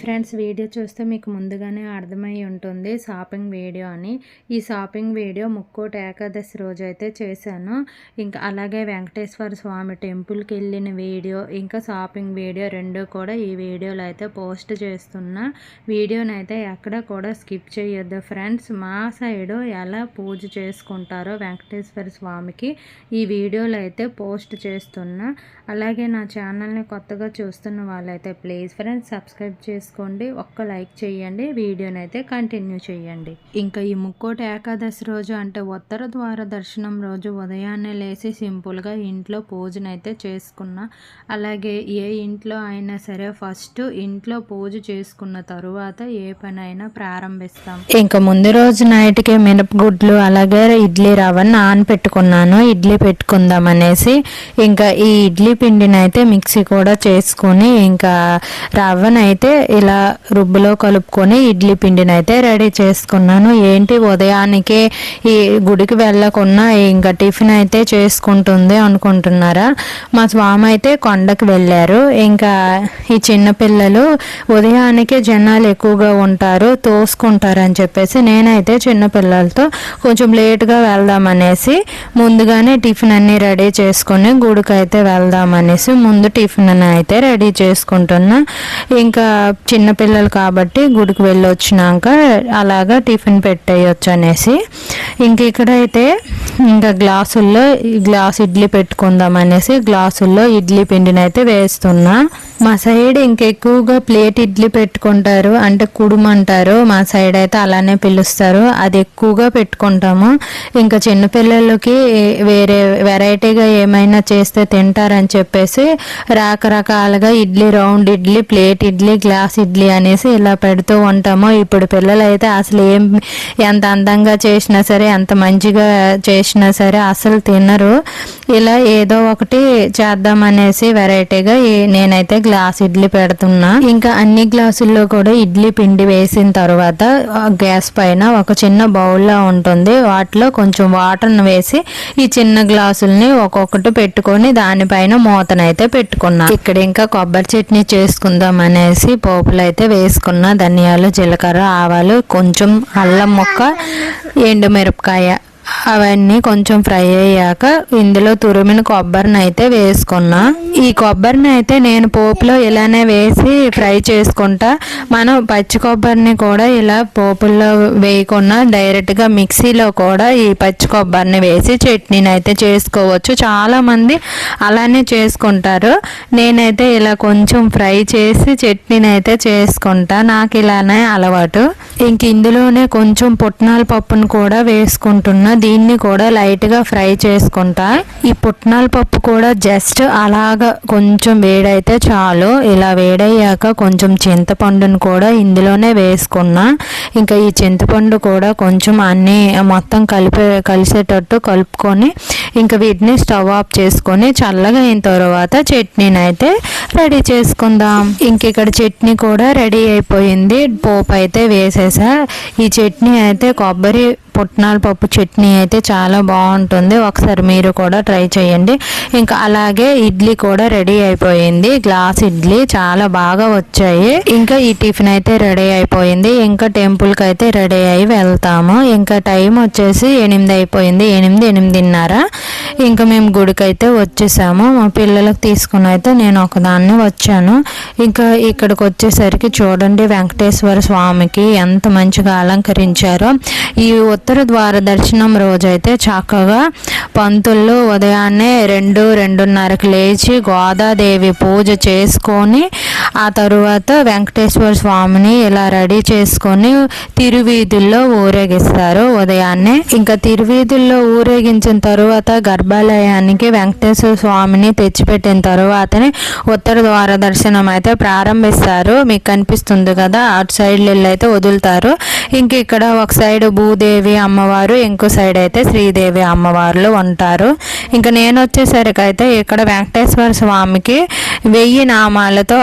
Friends video చూస్తే మీకు ముందుగానే అర్థమై ఉంటుంది. షాపింగ్ వీడియో అని. ఈ షాపింగ్ వీడియో ముక్కోటి ఏకాదశి రోజు అయితే చేశాను. ఇంకా అలాగే వెంకటేశ్వర స్వామి టెంపుల్కి వెళ్ళిన వీడియో ఇంకా షాపింగ్ వీడియో రెండు కూడా ఈ వీడియోలో అయితే పోస్ట్ చేస్తున్నా. వీడియోని అయితే ఎక్కడ కూడా స్కిప్ చేయొద్దు ఫ్రెండ్స్. మా సైడు ఎలా పూజ చేసుకుంటారో వెంకటేశ్వర స్వామికి ఈ వీడియోలో అయితే పోస్ట్ చేస్తున్నా. అలాగే నా ఛానల్ని కొత్తగా చూస్తున్న వాళ్ళైతే ప్లీజ్ ఫ్రెండ్స్ సబ్స్క్రైబ్ చేసి చేసుకోండి. ఒక్క లైక్ చేయండి. వీడియోని అయితే కంటిన్యూ చేయండి. ఇంకా ఈ ముక్కోటి ఏకాదశి రోజు అంటే ఉత్తర ద్వార దర్శనం రోజు ఉదయాన్నే లేచి సింపుల్గా ఇంట్లో పూజనైతే చేసుకున్న. అలాగే ఏ ఇంట్లో అయినా సరే ఫస్ట్ ఇంట్లో పూజ చేసుకున్న తరువాత ఏ పనైనా ప్రారంభిస్తాం. ఇంకా ముందు రోజు నైట్కి మినపగుడ్లు అలాగే ఇడ్లీ రవ్వను ఆన్ పెట్టుకున్నాను ఇడ్లీ పెట్టుకుందాం అనేసి ఇంకా ఈ ఇడ్లీ పిండిని అయితే మిక్సీ కూడా చేసుకొని ఇంకా రవ్వనైతే ఇలా రుబ్బులో కలుపుకొని ఇడ్లీ పిండిని అయితే రెడీ చేసుకున్నాను. ఏంటి ఉదయానికే ఈ గుడికి వెళ్ళకుండా ఇంకా టిఫిన్ అయితే చేసుకుంటుంది అనుకుంటున్నారా? మా స్వామి అయితే కొండకు వెళ్ళారు. ఇంకా ఈ చిన్నపిల్లలు ఉదయానికే జనాలు ఎక్కువగా ఉంటారు తోసుకుంటారు అని చెప్పేసి నేనైతే చిన్నపిల్లలతో కొంచెం లేట్గా వెళ్దామనేసి ముందుగానే టిఫిన్ అన్ని రెడీ చేసుకొని గుడికి అయితే వెళ్దామనేసి ముందు టిఫిన్ అయితే రెడీ చేసుకుంటున్నా. ఇంకా చిన్నపిల్లలు కాబట్టి గుడికి వెళ్ళి వచ్చినాక అలాగా టిఫిన్ పెట్టేయచ్చు అనేసి. ఇంక ఇక్కడైతే ఇంకా గ్లాసుల్లో గ్లాస్ ఇడ్లీ పెట్టుకుందాం అనేసి గ్లాసుల్లో ఇడ్లీ పిండిని అయితే వేస్తున్నా. మా సైడ్ ఇంకెక్కువగా ప్లేట్ ఇడ్లీ పెట్టుకుంటారు అంటే కుడుమంటారు మా సైడ్ అయితే అలానే పిలుస్తారు. అది ఎక్కువగా పెట్టుకుంటాము. ఇంకా చిన్నపిల్లలకి వేరే వెరైటీగా ఏమైనా చేస్తే తింటారని చెప్పేసి రకరకాలుగా idli round idli plate idli glass idli అనేసి ఇలా పెడుతూ ఉంటాము. ఇప్పుడు పిల్లలు అయితే అసలు ఏం ఎంత అందంగా చేసినా సరే ఎంత మంచిగా చేసినా సరే అసలు తినరు. ఇలా ఏదో ఒకటి చేద్దామనేసి వెరైటీగా నేనైతే గ్లాస్ ఇడ్లీ పెడుతున్నా. ఇంకా అన్ని గ్లాసుల్లో కూడా ఇడ్లీ పిండి వేసిన తర్వాత గ్యాస్ పైన ఒక చిన్న బౌల్లా ఉంటుంది. వాటిలో కొంచెం వాటర్ను వేసి ఈ చిన్న గ్లాసుల్ని ఒక్కొక్కటి పెట్టుకొని దానిపైన మూతనైతే పెట్టుకున్నా. ఇక్కడ ఇంకా కొబ్బరి చట్నీ చేసుకుందాం అనేసి పోపులు అయితే వేసుకున్న. ధనియాలు జీలకర్ర ఆవాలు కొంచెం అల్లం ముక్క ఎండుమిరపకాయ అవన్నీ కొంచెం ఫ్రై అయ్యాక ఇందులో తురిమిన కొబ్బరిని అయితే వేసుకున్నా. ఈ కొబ్బరిని అయితే నేను పోపులో ఇలానే వేసి ఫ్రై చేసుకుంటా. మనం పచ్చి కొబ్బరిని కూడా ఇలా పోపుల్లో వేయకుండా డైరెక్ట్గా మిక్సీలో కూడా ఈ పచ్చి కొబ్బరిని వేసి చట్నీని అయితే చేసుకోవచ్చు. చాలామంది అలానే చేసుకుంటారు. నేనైతే ఇలా కొంచెం ఫ్రై చేసి చట్నీని అయితే చేసుకుంటా. నాకు ఇలానే అలవాటు. ఇంక ఇందులోనే కొంచెం పుట్నాల పప్పును కూడా వేసుకుంటున్నా. దీన్ని కూడా లైట్గా ఫ్రై చేసుకుంటా. ఈ పుట్నాల పప్పు కూడా జస్ట్ అలాగా కొంచెం వేడైతే చాలు. ఇలా వేడయ్యాక కొంచెం చింతపండును కూడా ఇందులోనే వేసుకున్నా. ఇంకా ఈ చింతపండు కూడా కొంచెం అన్నీ మొత్తం కలిపే కలిసేటట్టు కలుపుకొని ఇంకా వీటిని స్టవ్ ఆఫ్ చేసుకొని చల్లగా అయిన తర్వాత చట్నీని అయితే రెడీ చేసుకుందాం. ఇంక ఇక్కడ చట్నీ కూడా రెడీ అయిపోయింది. పోపు అయితే వేసేసా. ఈ చట్నీ అయితే కొబ్బరి పుట్నాల పప్పు చట్నీ అయితే చాలా బాగుంటుంది. ఒకసారి మీరు కూడా ట్రై చేయండి. ఇంకా అలాగే ఇడ్లీ కూడా రెడీ అయిపోయింది. గ్లాస్ ఇడ్లీ చాలా బాగా వచ్చాయి. ఇంకా ఈ టిఫిన్ అయితే రెడీ అయిపోయింది. ఇంకా టెంపుల్కి అయితే రెడీ అయి వెళ్తాము. ఇంకా టైం వచ్చేసి ఎనిమిది అయిపోయింది. ఎనిమిది ఎనిమిదిన్నర. ఇంకా మేము గుడికి అయితే వచ్చేసాము. మా పిల్లలకు తీసుకుని అయితే నేను ఒకదాన్ని వచ్చాను. ఇంకా ఇక్కడికి వచ్చేసరికి చూడండి వెంకటేశ్వర స్వామికి ఎంత మంచిగా అలంకరించారో. ఈ ఉత్తర ద్వార దర్శనం రోజైతే చక్కగా పంతులు ఉదయాన్నే రెండు రెండున్నరకు లేచి గోదాదేవి పూజ చేసుకొని ఆ తరువాత వెంకటేశ్వర స్వామిని ఇలా రెడీ చేసుకొని తిరువీధుల్లో ఊరేగిస్తారు. ఉదయాన్నే ఇంకా తిరువీధుల్లో ఊరేగించిన తరువాత గర్భాలయానికి వెంకటేశ్వర స్వామిని తెచ్చిపెట్టిన తరువాతనే ఉత్తర ద్వార దర్శనం అయితే ప్రారంభిస్తారు. మీకు కనిపిస్తుంది కదా అటు సైడ్ అయితే వదులుతారు. ఇంక ఇక్కడ ఒక సైడ్ భూదేవి అమ్మవారు ఇంకో సైడ్ అయితే శ్రీదేవి అమ్మవార్లు ఉంటారు. ఇంకా నేను వచ్చేసరికి అయితే ఇక్కడ వెంకటేశ్వర స్వామికి వెయ్యి నామాలతో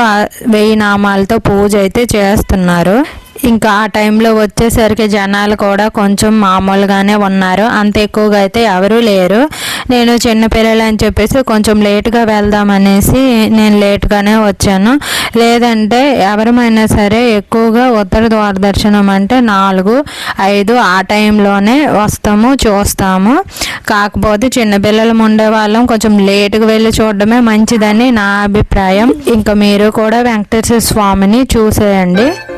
వెయ్యి నామాలతో పూజ అయితే చేస్తున్నారు. ఇంకా ఆ టైంలో వచ్చేసరికి జనాలు కూడా కొంచెం మామూలుగానే ఉన్నారు. అంత ఎక్కువగా అయితే ఎవరూ లేరు. నేను చిన్నపిల్లలు అని చెప్పేసి కొంచెం లేట్గా వెళ్దామనేసి నేను లేట్గానే వచ్చాను. లేదంటే ఎవరమైనా సరే ఎక్కువగా ఉత్తర దూరదర్శనం అంటే నాలుగు ఐదు ఆ టైంలోనే వస్తాము చూస్తాము. కాకపోతే చిన్నపిల్లలు ఉండే వాళ్ళం కొంచెం లేటుగా వెళ్ళి చూడడమే మంచిదని నా అభిప్రాయం. ఇంకా మీరు కూడా వెంకటేశ్వర స్వామిని చూసేయండి.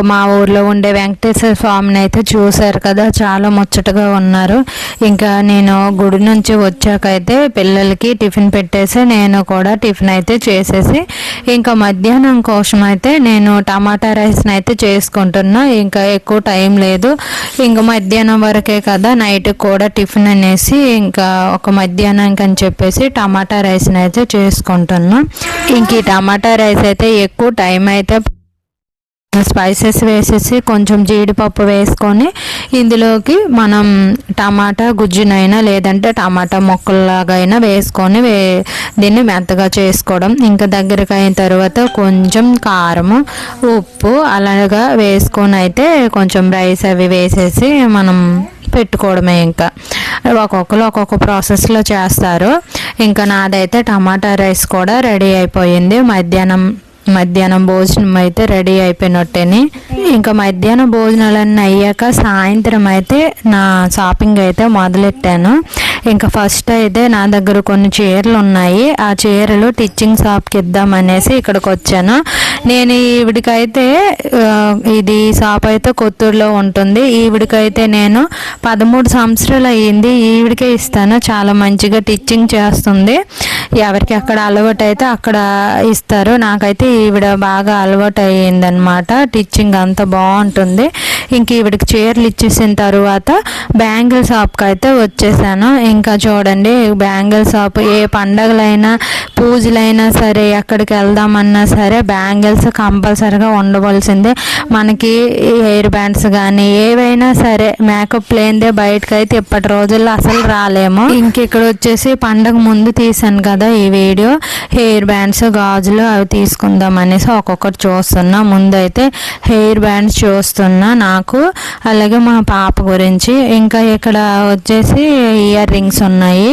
ఇంకా మా ఊర్లో ఉండే వెంకటేశ్వర స్వామిని అయితే చూశారు కదా చాలా ముచ్చటగా ఉన్నారు. ఇంకా నేను గుడి నుంచి వచ్చాకైతే పిల్లలకి టిఫిన్ పెట్టేసి నేను కూడా టిఫిన్ అయితే చేసేసి ఇంకా మధ్యాహ్నం కోసం అయితే నేను టమాటా రైస్ని అయితే చేసుకుంటున్నా. ఇంకా ఎక్కువ టైం లేదు. ఇంకా మధ్యాహ్నం వరకే కదా నైట్ కూడా టిఫిన్ అనేసి ఇంకా ఒక మధ్యాహ్నానికి అని చెప్పేసి టమాటా రైస్ని అయితే చేసుకుంటున్నా. ఇంక ఈ టమాటా రైస్ అయితే ఎక్కువ టైం అయితే స్పైసెస్ వేసేసి కొంచెం జీడిపప్పు వేసుకొని ఇందులోకి మనం టమాటా గుజ్జునైనా లేదంటే టమాటా మొక్కల్లాగా వేసుకొని వే దీన్ని మెత్తగా చేసుకోవడం. ఇంకా దగ్గరికి అయిన తర్వాత కొంచెం కారము ఉప్పు అలాగా వేసుకొని అయితే కొంచెం రైస్ అవి వేసేసి మనం పెట్టుకోవడమే ఇంకా. ఒక్కొక్కరు ఒక్కొక్క ప్రాసెస్లో చేస్తారు. ఇంకా నాదైతే టమాటా రైస్ కూడా రెడీ అయిపోయింది. మధ్యాహ్నం మధ్యాహ్నం భోజనం అయితే రెడీ అయిపోయినట్టేని. ఇంకా మధ్యాహ్నం భోజనాలన్నీ అయ్యాక సాయంత్రం అయితే నా షాపింగ్ అయితే మొదలెట్టాను. ఇంకా ఫస్ట్ అయితే నా దగ్గర కొన్ని చీరలు ఉన్నాయి ఆ చీరలు టిచ్చింగ్ షాప్కి ఇద్దామనేసి ఇక్కడికి వచ్చాను నేను ఈవిడికైతే ఇది షాప్ అయితే కొత్తూరులో ఉంటుంది. ఈవిడికైతే నేను పదమూడు సంవత్సరాలు అయ్యింది. ఈవిడికే ఇస్తాను. చాలా మంచిగా టిచ్చింగ్ చేస్తుంది. ఎవరికి అక్కడ అలవాటు అయితే అక్కడ ఇస్తారు. నాకైతే ఈవిడ బాగా అలవాటు అయ్యిందనమాట టిచ్చింగ్ అంత బాగుంటుంది. ఇంక ఈవిడికి చీరలు ఇచ్చేసిన తర్వాత బ్యాంగిల్ షాప్కి అయితే వచ్చేసాను. ఇంకా చూడండి బ్యాంగిల్ షాప్ ఏ పండగలైనా పూజలైనా సరే ఎక్కడికి వెళ్దామన్నా సరే బ్యాంగిల్ బ్యాంగిల్స్ కంపల్సరీగా ఉండవలసిందే. మనకి హెయిర్ బ్యాండ్స్ కానీ ఏవైనా సరే మేకప్ లేనిదే బయటకు అయితే ఇప్పటి రోజుల్లో అసలు రాలేము. ఇంక ఇక్కడ వచ్చేసి పండగ ముందు తీసాను కదా ఈ వీడియో. హెయిర్ బ్యాండ్స్ గాజులు అవి తీసుకుందాం అనేసి ఒక్కొక్కటి చూస్తున్నా. ముందైతే హెయిర్ బ్యాండ్స్ చూస్తున్నా నాకు. అలాగే మా పాప గురించి. ఇంకా ఇక్కడ వచ్చేసి ఇయర్ రింగ్స్ ఉన్నాయి.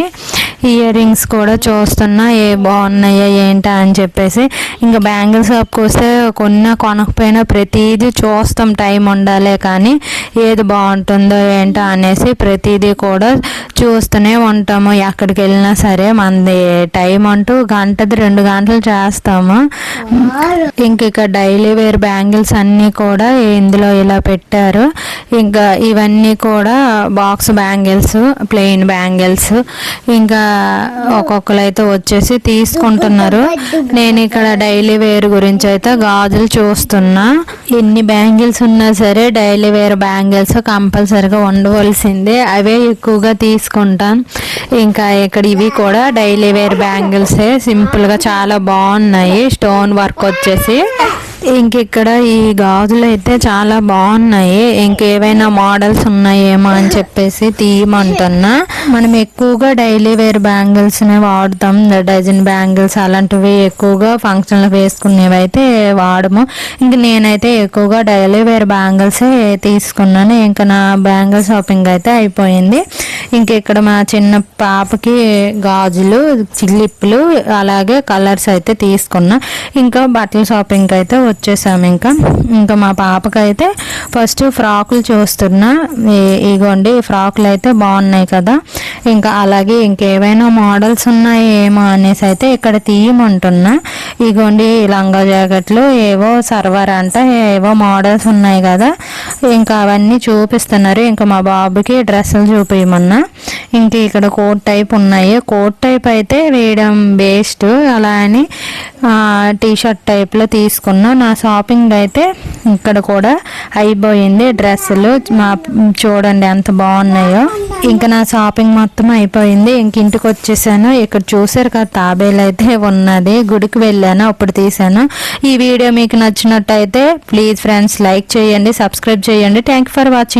ఇయర్ రింగ్స్ కూడా చూస్తున్నా ఏ బాగున్నాయా ఏంటా అని చెప్పేసి. ఇంకా బ్యాంగిల్ షాప్కి వస్తే కొన్న కొనకపోయినా ప్రతిదీ చూస్తాం టైం ఉండాలే కానీ ఏది బాగుంటుందో ఏంటో అనేసి ప్రతిదీ కూడా చూస్తూనే ఉంటాము. ఎక్కడికి వెళ్ళినా సరే మనది టైం అంటూ గంటది రెండు గంటలు చేస్తాము. ఇంక ఇక డైలీ వేర్ బ్యాంగిల్స్ అన్నీ కూడా ఇందులో ఇలా పెట్టారు. ఇంకా ఇవన్నీ కూడా బాక్స్ బ్యాంగిల్స్ ప్లెయిన్ బ్యాంగిల్స్. ఇంకా ఒక్కొక్కరు అయితే వచ్చేసి తీసుకుంటున్నారు. నేను ఇక్కడ డైలీ వేర్ గురించి అయితే గాజులు చూస్తున్నా. ఎన్ని బ్యాంగిల్స్ ఉన్నా సరే డైలీ వేర్ బ్యాంగిల్స్ కంపల్సరిగా ఉండవలసిందే అవే ఎక్కువగా తీసుకుంటాం. ఇంకా ఇక్కడ ఇవి కూడా డైలీ వేర్ బ్యాంగిల్సే. సింపుల్గా చాలా బాగున్నాయి. స్టోన్ వర్క్ వచ్చేసి. ఇంకిక్కడ ఈ గాజులు అయితే చాలా బాగున్నాయి. ఇంకేవైనా మోడల్స్ ఉన్నాయేమో అని చెప్పేసి తీయమంటున్నా మనం ఎక్కువగా డైలీ వేర్ బ్యాంగిల్స్ని వాడతాం. డజన్ బ్యాంగిల్స్ అలాంటివి ఎక్కువగా ఫంక్షన్లు వేసుకునేవి అయితే వాడము. ఇంక నేనైతే ఎక్కువగా డైలీ వేర్ బ్యాంగిల్సే తీసుకున్నాను. ఇంకా నా బ్యాంగిల్ షాపింగ్ అయితే అయిపోయింది. ఇంకా ఇక్కడ మా చిన్న పాపకి గాజులు చిల్లిప్పులు అలాగే కలర్స్ అయితే తీసుకున్నా. ఇంకా బట్టల షాపింగ్ అయితే వచ్చేసాము ఇంకా. ఇంకా మా పాపకైతే ఫస్ట్ ఫ్రాకులు చూస్తున్నా. ఇగోండి ఫ్రాకులు అయితే బాగున్నాయి కదా. ఇంకా అలాగే ఇంకేవైనా మోడల్స్ ఉన్నాయి ఏమో అనేసి అయితే ఇక్కడ తీయమంటున్నా. ఇగోండి లంగా జాకెట్లు ఏవో సర్వర్ అంట ఏవో మోడల్స్ ఉన్నాయి కదా. ఇంకా అవన్నీ చూపిస్తున్నారు. ఇంకా మా బాబుకి డ్రెస్సులు చూపించమన్నా ఇంకా ఇక్కడ కోట్ టైప్ ఉన్నాయి. కోట్ టైప్ అయితే వేయడం వేస్ట్ అలా అని టీ షర్ట్ టైప్లో తీసుకున్నా. నా షాపింగ్ అయితే ఇక్కడ కూడా అయిపోయింది. డ్రెస్సులు మా చూడండి ఎంత బాగున్నాయో. ఇంకా నా షాపింగ్ మొత్తం అయిపోయింది. ఇంక ఇంటికి వచ్చేసాను. ఇక్కడ చూసారు కదా తాబేలు అయితే ఉన్నది. గుడికి వెళ్ళాను అప్పుడు తీసాను. ఈ వీడియో మీకు నచ్చినట్టయితే ప్లీజ్ ఫ్రెండ్స్ లైక్ చేయండి సబ్స్క్రైబ్ చేయండి. Thank for watching.